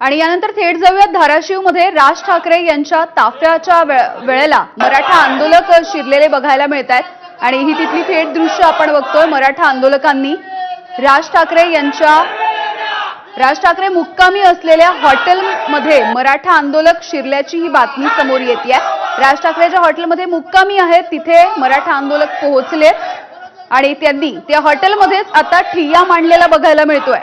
आणि यानंतर थेट जाऊयात धाराशिवमध्ये. राज ठाकरे यांच्या ताफ्याच्या वेळेला मराठा आंदोलक शिरलेले बघायला मिळत आहेत आणि ही तिथली थेट दृश्य आपण बघतोय मराठा आंदोलकांनी. राज ठाकरे यांच्या राज ठाकरे मुक्कामी असलेल्या हॉटेलमध्ये मराठा आंदोलक शिरल्याची ही बातमी समोर येते राज ठाकरे ज्या हॉटेलमध्ये मुक्कामी आहेत. तिथे मराठा आंदोलक पोहोचले आणि त्यांनी त्या हॉटेलमध्येच आता ठिय्या मांडलेला बघायला मिळतोय.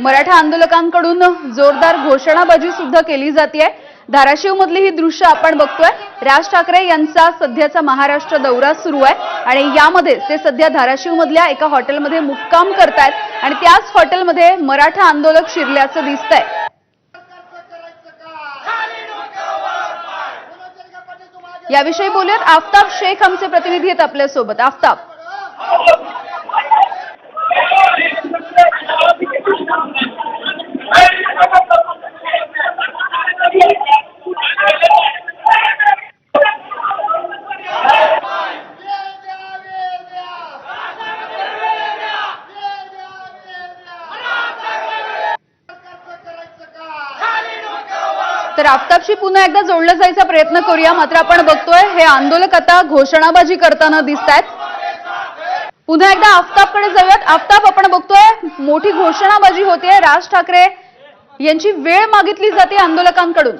मराठा आंदोलकांकडून जोरदार घोषणाबाजी सुद्धा केली जाते धाराशिव मधली ही दृश्य आपण बघतोय. राज ठाकरे यांचा सध्याचा महाराष्ट्र दौरा सुरू आहे आणि यामध्ये ते सध्या धाराशिव मधल्या एका हॉटेलमध्ये मुक्काम करतायत आणि त्याच हॉटेलमध्ये मराठा आंदोलक शिरल्याचं दिसतंय. याविषयी बोलूयात. आफताब शेख आमचे प्रतिनिधी आहेत आपल्यासोबत. आफताब. तर आफताबशी पुन्हा एकदा जोडलं जायचा प्रयत्न करूया. मात्र आपण बघतोय हे आंदोलक आता घोषणाबाजी करताना दिसत आहेत पुन्हा एकदा आफताबकडे जाऊयात. आफताब आपण बघतोय मोठी घोषणाबाजी होते राज ठाकरे यांची वेळ मागितली जाते आंदोलकांकडून.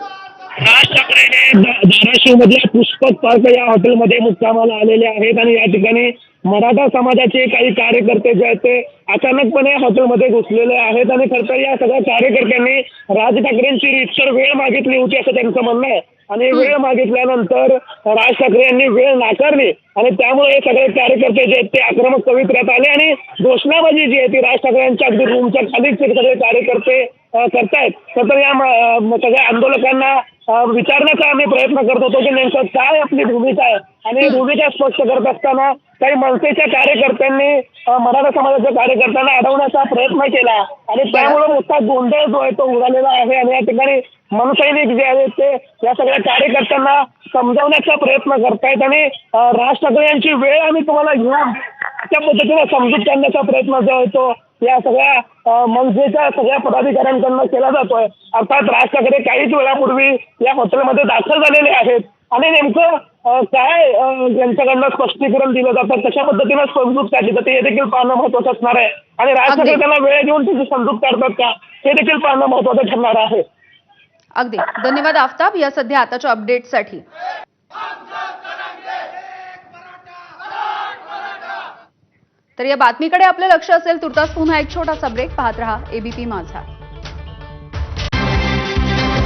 राज ठाकरे हे धाराशिव मधल्या पुष्पक पार्क या हॉटेलमध्ये मुक्कामाला आलेले आहेत आणि या ठिकाणी मराठा समाजाचे काही कार्यकर्ते जे आहेत ते अचानकपणे हॉटेलमध्ये घुसलेले आहेत आणि खरं तर या सगळ्या कार्यकर्त्यांनी राज ठाकरेंची रीतसर वेळ मागितली होती असं त्यांचं म्हणणं आहे. आणि वेळ मागितल्यानंतर राज ठाकरे यांनी वेळ नाकारली आणि त्यामुळे हे सगळे कार्यकर्ते जे आहेत ते आक्रमक पवित्र्यात आले आणि घोषणाबाजी जी आहे ती राज ठाकरे यांच्या अगदी रूमच्या खालीच सगळे कार्यकर्ते. करतायत. तर या सगळ्या आंदोलकांना विचारण्याचा आम्ही प्रयत्न करत होतो की नेमकं काय आपली भूमिका आहे. आणि भूमिका स्पष्ट करत असताना काही मनसेच्या कार्यकर्त्यांनी मराठा समाजाच्या कार्यकर्त्यांना अडवण्याचा प्रयत्न केला. आणि त्यामुळे मोठा गोंधळ जो आहे तो उडालेला आहे. आणि या ठिकाणी मनसैनिक जे आहेत ते या सगळ्या कार्यकर्त्यांना समजावण्याचा प्रयत्न करतायत. आणि राज ठाकरे यांची वेळ आम्ही तुम्हाला घेऊन त्या पद्धतीने समजूत काढण्याचा प्रयत्न जो आहे तो या सगळ्या मनसेच्या सगळ्या पदाधिकाऱ्यांकडनं केला जातोय. अर्थात राज ठाकरे काहीच वेळापूर्वी या हॉटेलमध्ये दाखल झालेले आहेत. आणि नेमकं काय यांच्याकडनं स्पष्टीकरण दिलं जातं? कशा पद्धतीनं समजूत काढली जाते? हे देखील पाहणं महत्वाचं असणार आहे. आणि राज. ठाकरे त्यांना वेळ देऊन त्याची समजूत काढतात का? हे देखील पाहणं महत्वाचं ठरणार आहे. अगदी. धन्यवाद आफताब. या सध्या आताच्या अपडेटसाठी तर या बातमीकडे आपलं लक्ष असेल तुर्तास पुन्हा एक छोटासा ब्रेक पाहत रहा एबीपी माझा.